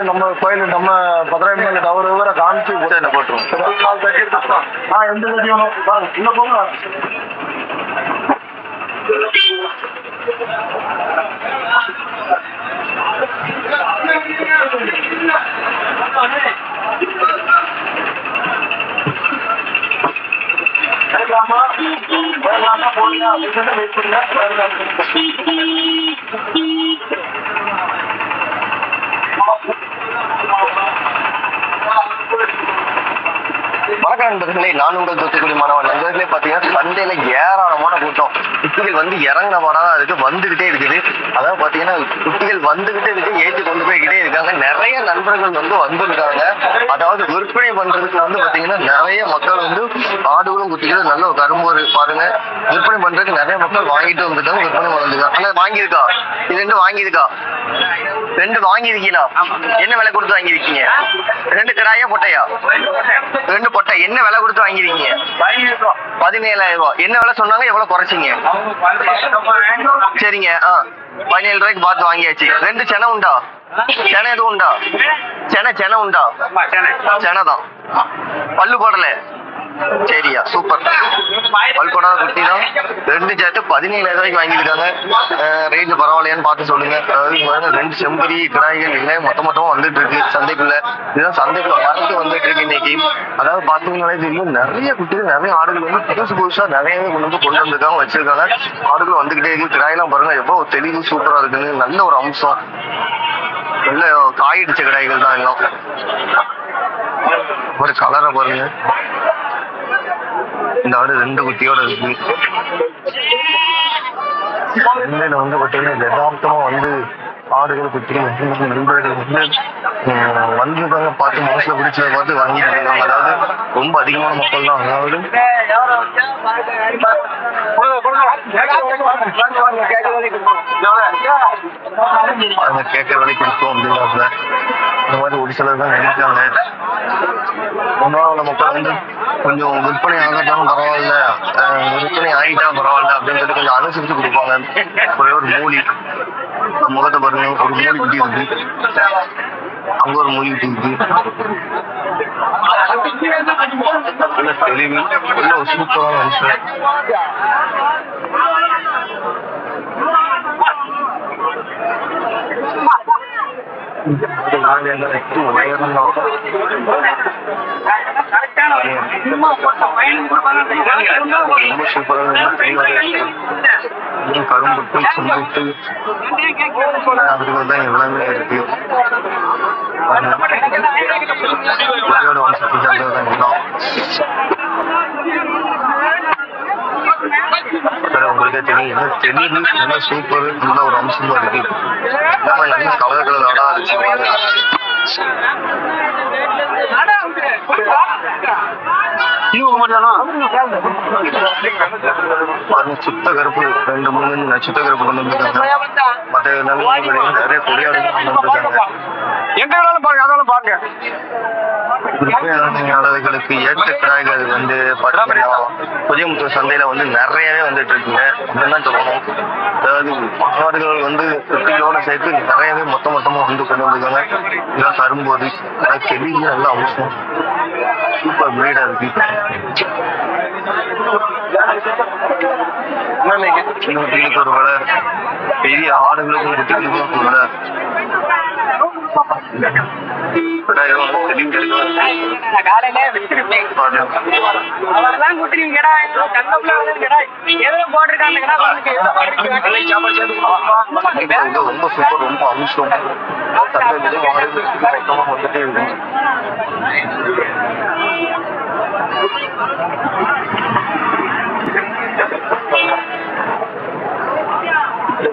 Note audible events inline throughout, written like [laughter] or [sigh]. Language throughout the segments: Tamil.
நம்ம கோயில் நம்ம பத்திராயிரம் டவர் விவரம் காமிச்சு சரி போட்டுருவோம். ஆ எந்த கட்டி வேணும் பாருங்க உள்ள போங்க? அப்படின்னு wait பண்ணுங்க. நண்பர்களே நான் உங்கள் தூத்துக்குடி மாணவன். நண்பர்களே பார்த்தீங்கன்னா சந்தையில ஏராளமான கூட்டம். குட்டிகள் வந்து இறங்கின தான் இருக்கு வந்துகிட்டே இருக்குது. அதாவது பார்த்தீங்கன்னா குட்டிகள் வந்துகிட்டே இருக்கு ஏற்றி கொண்டு போய்கிட்டே இருக்காங்க. நிறைய நண்பர்கள் வந்து வந்திருக்காங்க. அதாவது விற்பனை பண்றதுக்கு வந்து பார்த்தீங்கன்னா நிறைய மக்கள் வந்து ஆடுகளும் குட்டிகளும் நல்ல கரும்பு பாருங்க. விற்பனை பண்றதுக்கு நிறைய மக்கள் வாங்கிட்டு வந்துட்டாங்க விற்பனை பண்ணிருக்காங்க ஆனா வாங்கியிருக்கா? இது ரெண்டு வாங்கியிருக்கா? ரெண்டு வாங்கியிருக்கீங்களா? என்ன விலை கொடுத்து வாங்கியிருக்கீங்க? ரெண்டு கிடாயா பொட்டையா? ரெண்டு பொட்டை. என்ன விலை கொடுத்து வாங்கியிருக்கீங்க பதினேழாயிரம் ரூபாய். என்ன விலை சொன்னாங்க? எவ்வளவு குறைச்சிங்க? சரிங்க. ஆ பதினேழு ரூபாய்க்கு பார்த்து வாங்கியாச்சு. ரெண்டு செனை உண்டா? செனை எதுவும் உண்டா? செனை செனை உண்டா? செனை. தான் பல்லு போடல. சரியா சூப்பர் பல்பனா குட்டி தான். ரெண்டு சேர்த்து பதினேழாயிரம் ரூபாய்க்கு வாங்கியிருக்காங்க. ரேஞ்சு பரவாயில்லையான்னு பார்த்து சொல்லுங்க. அதாவது பாருங்க ரெண்டு செம்பரி கிடாய்கள் இல்லை மொத்த மொத்தமாக வந்துட்டு இருக்கு சந்தைக்குள்ள. இதுதான் சந்தைக்குள்ள வரத்து வந்துட்டு இருக்கு இன்னைக்கு. அதாவது பார்த்தீங்கன்னா தெரியும் நிறைய குட்டிகள் நிறைய ஆடுகள் வந்து புதுசு புதுசா நிறையவே கொண்டு வந்து கொண்டு வந்திருக்காங்க வச்சிருக்காங்க. ஆடுகள் வந்துகிட்டே இருக்கு. கிடாயெல்லாம் பாருங்க எவ்வளோ தெளிவு சூப்பரா இருக்குன்னு. நல்ல ஒரு அம்சம். நல்ல காயடிச்ச கிடாய்கள் தான் எல்லாம். ஒரு கலரை பாருங்க. இந்த ஆடு ரெண்டு குட்டியோட இருக்கு. சந்தையில வந்து பார்த்தீங்கன்னா யதார்த்தமா வந்து ஆடுகள் குட்டிகள் வந்து நண்பர்கள் வந்து வந்திருக்காங்க. பார்த்து மனசுல பிடிச்சத பார்த்து வாங்கிட்டு அதாவது ரொம்ப அதிகமான மக்கள் தான். அதாவது அவங்க கேட்கற வரை கொடுத்தோம் அப்படிங்கிறாப்புல. இந்த மாதிரி ஒரு சிலர் தான் நினைக்காங்க உள்ள மக்கள் வந்து கொஞ்சம் விற்பனை ஆகட்டும் பரவாயில்ல. விற்பனை ஆகிட்டா பரவாயில்ல அப்படின்னு சொல்லி கொஞ்சம் அனுசரிச்சு கொடுப்பாங்க. ஒரே ஒரு மூலி. முகத்தை பாருங்க ஒரு மூலி குட்டி இருக்கு. அங்க ஒரு மூலி குட்டி இருக்கு. நல்ல தெளிவு. நல்ல ஒரு சூப்பரான மனுஷன். கரும்புக்கும் ரொம்ப சூப்பரான தெளிவாக இருக்கு தான் எல்லாமே இருக்கு உயிரோட வம்சத்தை சேர்ந்தது தான் எல்லாம் என்ன? சூப்பர் ஒரு அம்சமா இருக்கு? எல்லாமே கலர் கலர் இருக்கு சுத்த கருப்பு. ரெண்டு மூணு சுத்த கருப்பு கொண்டு வந்திருக்காங்க. மற்ற நிறைய கொடியாடு கொண்டு வந்திருக்காங்க. பாருங்க அளவுகளுக்கு பாருங்க ஏற்ற கிடாய்கள் வந்து பார்த்தீங்கன்னா புதியமுத்தூர் சந்தையில வந்து நிறையவே வந்துட்டு இருக்குங்க. அப்படின்னு தான் சொல்லணும். அதாவது மாடுகள் வந்து குட்டிகளோட சேர்த்து நிறையவே மொத்த மொத்தமா வந்து கொண்டு வந்திருக்காங்க. இதெல்லாம் கரும்போது அதாவது செடிக்கு நல்லா அவசியம். சூப்பர் பிரீடா இருக்கு. குட்டிகளுக்கு ஒரு விலை பெரிய ஆடுகளுக்கும் குட்டிகளுக்கும் ஒரு விலை ரொம்ப சூப்பர் ரொம்ப அம்சம் வந்துட்டே இருக்கு இதெல்லாம் வந்துட்டே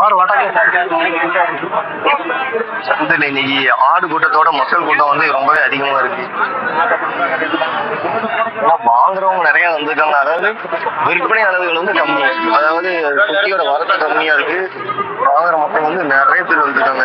வாட்டாக்கே சந்தையில் இன்னைக்கு ஆடு கூட்டத்தோட மக்கள் கூட்டம் வந்து ரொம்பவே அதிகமா இருக்கு. வாங்குறவங்க நிறைய வந்திருக்காங்க. அதாவது விற்பனை அளவுகள் வந்து கம்மி. அதாவது குட்டியோட வரத்து கம்மியா இருக்கு. வாங்குற மக்கள் வந்து நிறைய பேர் வந்திருக்காங்க.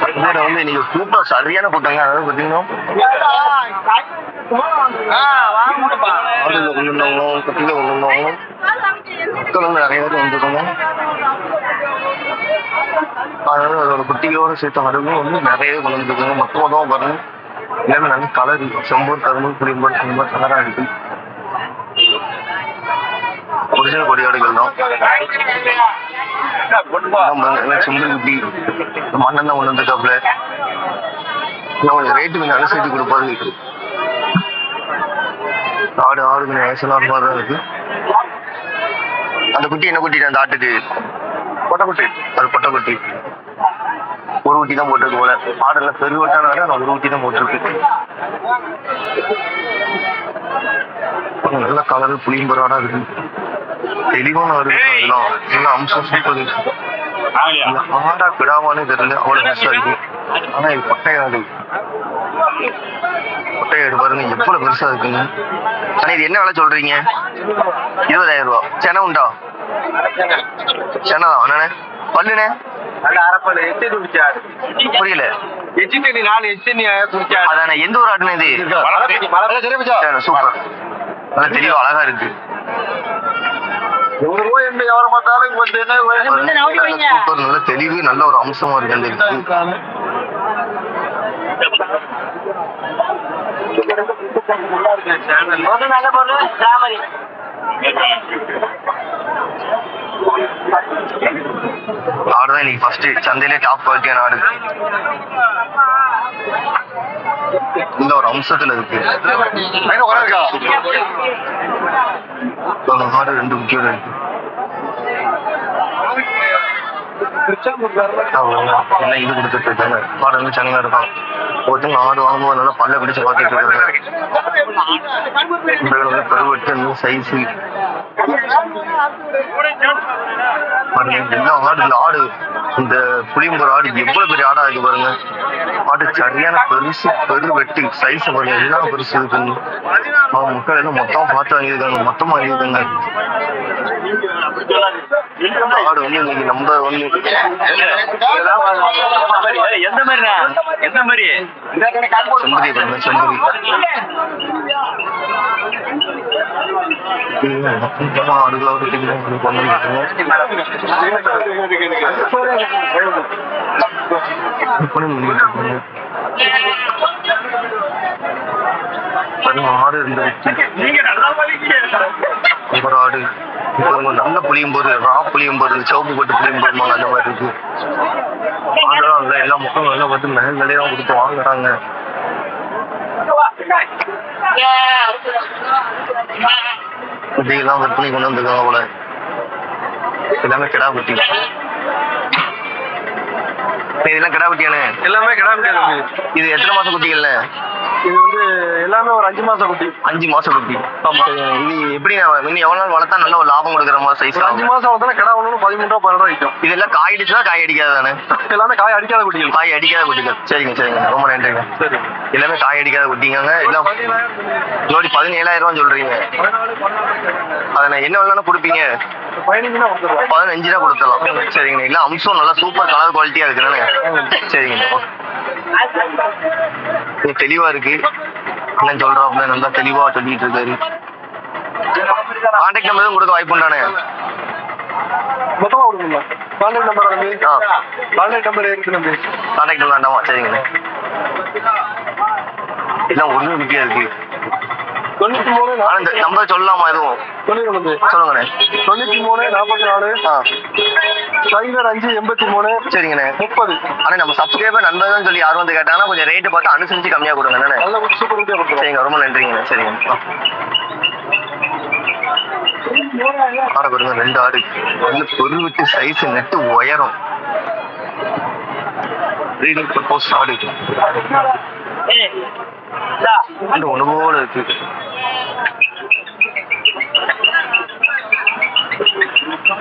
சந்தையில வந்து இன்னைக்கு கூட்டம் சரியான கூட்டங்க. அதாவது பாத்தீங்கன்னா ஆடுல கொண்டு வந்தவங்களும் குட்டியில கொண்டு வந்தவங்களும் மக்களும் நிறைய பேர் வந்திருக்காங்க. அதாவது அதோட குட்டிகளோட சேர்த்த வரவும் வந்து நிறைய பேர் கொண்டு வந்திருக்காங்க மொத்தமாக தான் பாருங்க. எல்லாமே நல்ல கலர் செம்பூர் கரும்பு புளியம்பூர் அந்த கலரா இருக்கு. ஒரிஜினல் கொடியாடுகள் தான். செம்பல் குட்டி. மண்ணெண்ண கொண்டு வந்திருக்காப்ல இன்னும் ரேட்டு கொஞ்சம் அனுசரித்து கொடுப்பாரு ஆடு ஆடு கொஞ்சம் வயசுலாம் மாதிரி தான் இருக்கு அந்த குட்டி என்ன குட்டி அந்த ஆட்டுக்கு? பொட்டக்குட்டி. அது பொட்டக்குட்டி. ஒரு குட்டி தான் போட்டிருக்கு போல. ஆடெல்லாம் பெருவட்டான ஒரு குட்டி தான் போட்டிருக்கு. நல்ல கலர் புளியம்பராடா இருக்கு. தெளிவான ஆடு இதெல்லாம் எல்லாம் அம்சம் சூப்பர் ஆடா கிடாமானே தெரியல. அவ்வளவு பெருசா இருக்கு. ஆனா இது பட்டையாடு பட்டையாடு பாருங்க எவ்வளவு பெருசா இருக்குங்க ஆனா இது என்ன விலை சொல்றீங்க? இருபதாயிரம் ரூபா. சென உண்டா? சென தான். அண்ணே பல்லுண்ணே? புரியல. அதானே எந்த ஒரு ஆடுனே இது? சூப்பர். நல்ல தெளிவா அழகா இருக்கு. சூப்பர் நல்ல தெளிவு நல்ல ஒரு அம்சமா இருக்கு அந்த இதுக்கு நல்ல ஆடு தான் இன்னைக்கு ஃபர்ஸ்ட் சந்தையிலே டாப் குவாலிட்டியான ஆடு. இந்த ஒரு அம்சத்துல இருக்கு. ஆடு ரெண்டு முக்கியம் இருக்கு. எல்லாம் இது கொடுத்துட்டு இருக்காங்க. ஆடு வந்து சனியா இருக்கான் ஒருத்தங்க ஆடு வாங்கும்போது அதனால பல்ல பிடிச்சு பார்த்துட்டு இருக்காங்க. இந்த வந்து கருவட்டு சைஸ் பாருங்க ஆடு இந்த ஆடு. இந்த புளியம்பூர் ஆடு எவ்வளவு பெரிய ஆடா இருக்கு பாருங்க. ஆடு சரியான பெருசு பெரு வெட்டி சைஸ் பாருங்க. எல்லாம் பெருசு இருக்குங்க. அவங்க மக்கள் எல்லாம் மொத்தம் பார்த்து வாங்கியிருக்காங்க. மொத்தமா வாங்கியிருக்காங்க. ஆடு ஒண்ணு எந்த மாதிரிண்ணா எந்த மாதிரி செம்பரி பாருங்க செம்பரி மொத்தமா ஆடு இப்போ நல்ல புளியும் போது ரா புளியும் போது சிவப்பு போட்டு புளியும் போது அந்த மாதிரி இருக்கு. இல்லை எல்லா மக்களும் எல்லாம் பார்த்து மேல் விலையா கொடுத்து வாங்குறாங்க. குட்டிகள்லாம் விற்பனை கொண்டு வந்திருக்காங்க போல. எல்லாமே கிடா குட்டி. இதெல்லாம் கிடா குட்டியானே? எல்லாமே கிடா குட்டி தம்பி இது எத்தனை மாசம் குட்டிகள்ல வந்து எல்லாமே ஒரு அஞ்சு மாசம் குட்டி. அஞ்சு மாசம் குட்டி. இது எப்படி இன்னும் எவ்வளவு நாள் வளர்த்தா நல்ல ஒரு லாபம் கொடுக்குற மாதிரி சைஸ் அஞ்சு மாசம் வளர்த்தா கிடா ஒன்று பதிமூணு ரூபா ரூபா விற்கும் இதெல்லாம் காய் அடிச்சதா காய் அடிக்காத தானே? எல்லாமே காய் அடிக்காத குட்டிகள். காய் அடிக்காத குட்டிகள். சரிங்க சரிங்க. ரொம்ப நன்றிங்க. சரி. எல்லாமே காய் அடிக்காத குட்டிங்க எல்லாம் ஜோடி பதினேழாயிரம் ரூபாய் சொல்றீங்க. அதை என்ன வேணாலும் கொடுப்பீங்க? பதினஞ்சு ரூபா கொடுத்துடலாம். சரிங்கண்ணா இல்லை அம்சம் நல்லா சூப்பர் கலர் குவாலிட்டியா இருக்குண்ணே சரிங்கண்ணா தெளிவா இருக்கு. என்ன சொல்றாப்புல நல்லா தெளிவா சொல்லிட்டு இருக்காரு. கான்டாக்ட் நம்பர் கொடுக்க வாய்ப்பு உண்டானே? மொத்தமா கொடுக்கணுமா கான்டாக்ட் நம்பர் ஆ. கான்டாக்ட் நம்பர் இருக்கு தம்பி. கான்டாக்ட் வேண்டாமா? சரிங்கண்ணே. எல்லாம் ஒரிஜினல் குட்டியா இருக்கு. தொண்ணூத்தி மூணு நம்பர் சொல்லலாமா எதுவும்? சொல்லுங்கண்ணே. தொண்ணூத்தி மூணு நாற்பத்தி நாலு ஆ. சைபர் அஞ்சு எண்பத்தி மூணு. சரிங்கண்ணே. முப்பது. ஆனா நம்ம சப்ஸ்கிரைபர் நண்பர்கள் சொல்லி யாரும் வந்து கேட்டாங்கன்னா கொஞ்சம் ரேட்டு பார்த்து அனுசரிச்சு கம்மியா கொடுங்க நல்ல சூப்பர் சரிங்க ரொம்ப நன்றிங்கண்ணே. சரிங்க. ஆட பாருங்க ரெண்டு ஆடு. நல்ல பொருள் விட்டு சைஸ் நெட்டு உயரம். ப்ரீடிங் ப்ரப்போஸ் ஆடு. ஒன்று போல இருக்கு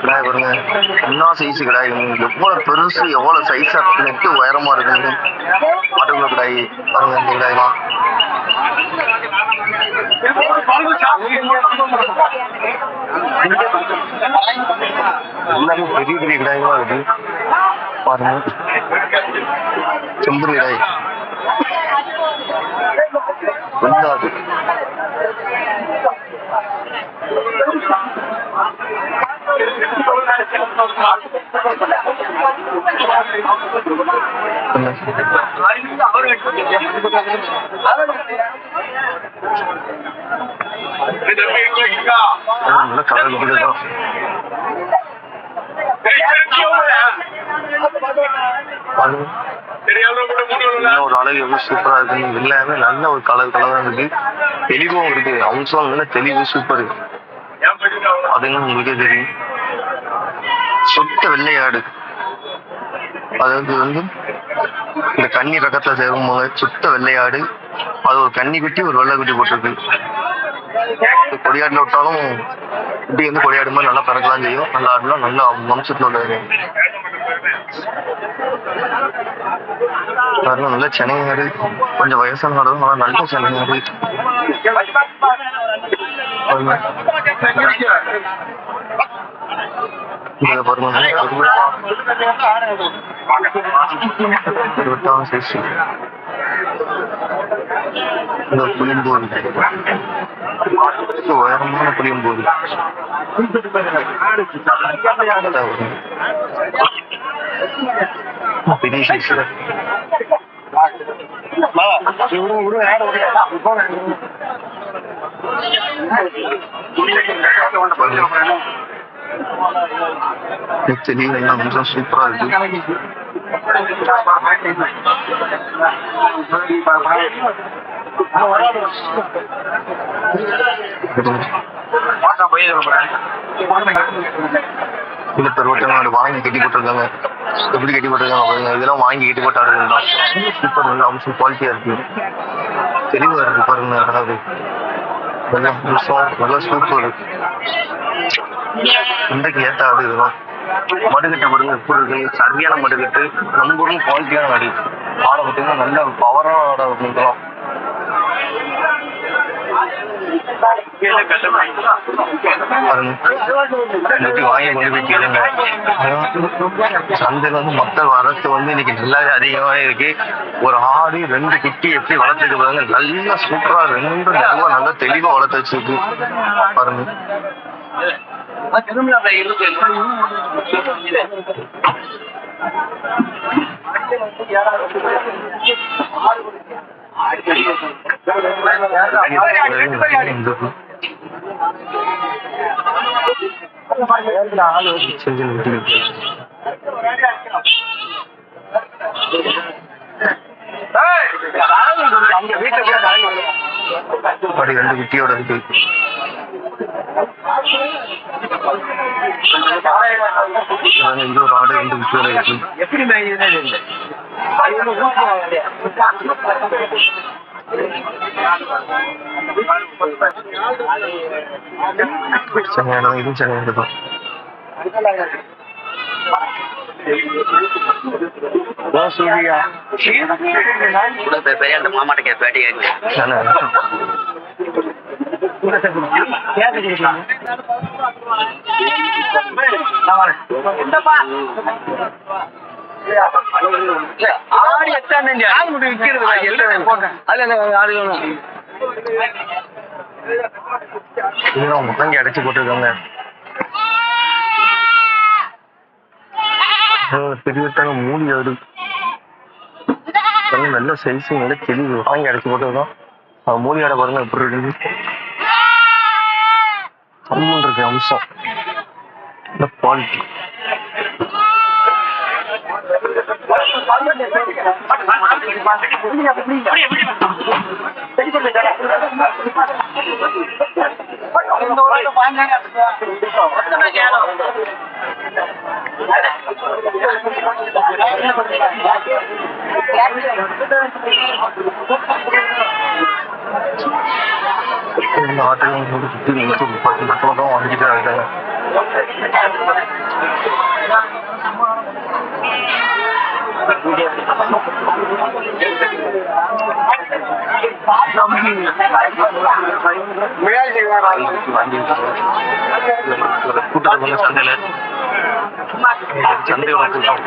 கிடாய் பாருங்க என்ன சைஸ் கிடாய் எவ்வளவு பெருசு எவ்வளவு சைஸா நெட்டு உயரமா இருக்கு ஆட்டுக்குள்ள கிடாய் பாருங்க இந்த கிடாயெல்லாம் எல்லாமே பெரிய பெரிய கிடாய்களா இருக்கு. பாருங்க. செம்பு கிடாய் [laughs] நல்ல ஒரு அழகு எவ்வளவு சூப்பரா இருக்கு எல்லாமே நல்ல ஒரு கலர் கலரா இருக்கு தெளிவும் இருக்கு அம்சம் நல்ல தெளிவு சூப்பர் அதுங்க உங்களுக்கே தெரியும். சொத்த வெள்ளையாடு. அதாவது வந்து இந்த கன்னி ரகத்துல சேரும்போது சுத்த வெள்ளையாடு. அது ஒரு கன்னி குட்டி ஒரு வெள்ளை குட்டி போட்டிருக்கு. இந்த கொடியாடுல விட்டாலும் குட்டி வந்து கொடியாடு மாதிரி நல்லா பறக்கலாம் செய்யும். நல்லா ஆடலாம் நல்லா வம்சத்துல உள்ளது பாருங்க நல்ல சென்னையாடு கொஞ்சம் வயசான ஆடு ஆனா நல்ல சென்னையாடு பாருங்க இங்க பாருங்க நல்ல பெருவெட்டா- பெருவெட்டான size. இந்த புளியம்போது இது உயரமான புளியம்போது பெரிய சைஸ் தெரியல கொஞ்சம் சூப்பரா இருக்கு இந்த பெருவட்டம் வாங்கி கட்டி போட்டிருக்காங்க எப்படி கட்டி போட்டிருக்காங்க பாருங்க இதெல்லாம் வாங்கி கட்டி போட்டாரு தான் சூப்பர் நல்ல அம்சம் குவாலிட்டியா இருக்கு தெளிவா இருக்கு பாருங்க அதாவது நல்லா சூப்பர் இருக்கு இன்றைக்கு ஏற்றாது இதுதான். மடுகட்டை பாருங்க எப்படி இருக்கு சரியான மடுகட்டு ரொம்ப குவாலிட்டியான நடி ஆடை பார்த்தீங்கன்னா நல்ல பவரான ஆடை இதெல்லாம் வாங்கி கொண்டு போய் கேளுங்க சந்தையில வந்து மக்கள் வரத்து வந்து இன்னைக்கு நல்லாவே அதிகமா இருக்கு. ஒரு ஆடு ரெண்டு குட்டி எப்படி வளர்த்துக்கு பாருங்க. நல்லா சூப்பரா ரெண்டு நல்லா நல்லா தெளிவா வளர்த்து வச்சிருக்கு. பாருங்க. செஞ்சு ரெண்டு குட்டியோட இருக்கு. ஒரு ஆடு ரெண்டு இருக்கு எப்படி சரியான இதுவும் சரியான தான் கூட போய் போய் அந்த ஆடு அதுல ஆடு முட்டங்கி அடைச்சு போட்டுருக்காங்க பெரியட்டாங்க மூடி ஆடு நல்ல சைஸ் நல்ல தெளிவு வாங்கி அடைச்சு போட்டுருக்கோம் அவன் பாருங்க எப்படி இருக்கு அம்மன் இருக்கு அம்சம் இந்த குவாலிட்டி இந்த ஆட்டையும் வந்து சுற்றி நின்று பத்து மட்டும் தான் வாங்கிட்டு இருக்காங்க கூட்டத்தில் வந்து சந்தையில் சந்தையோட கூட்டம்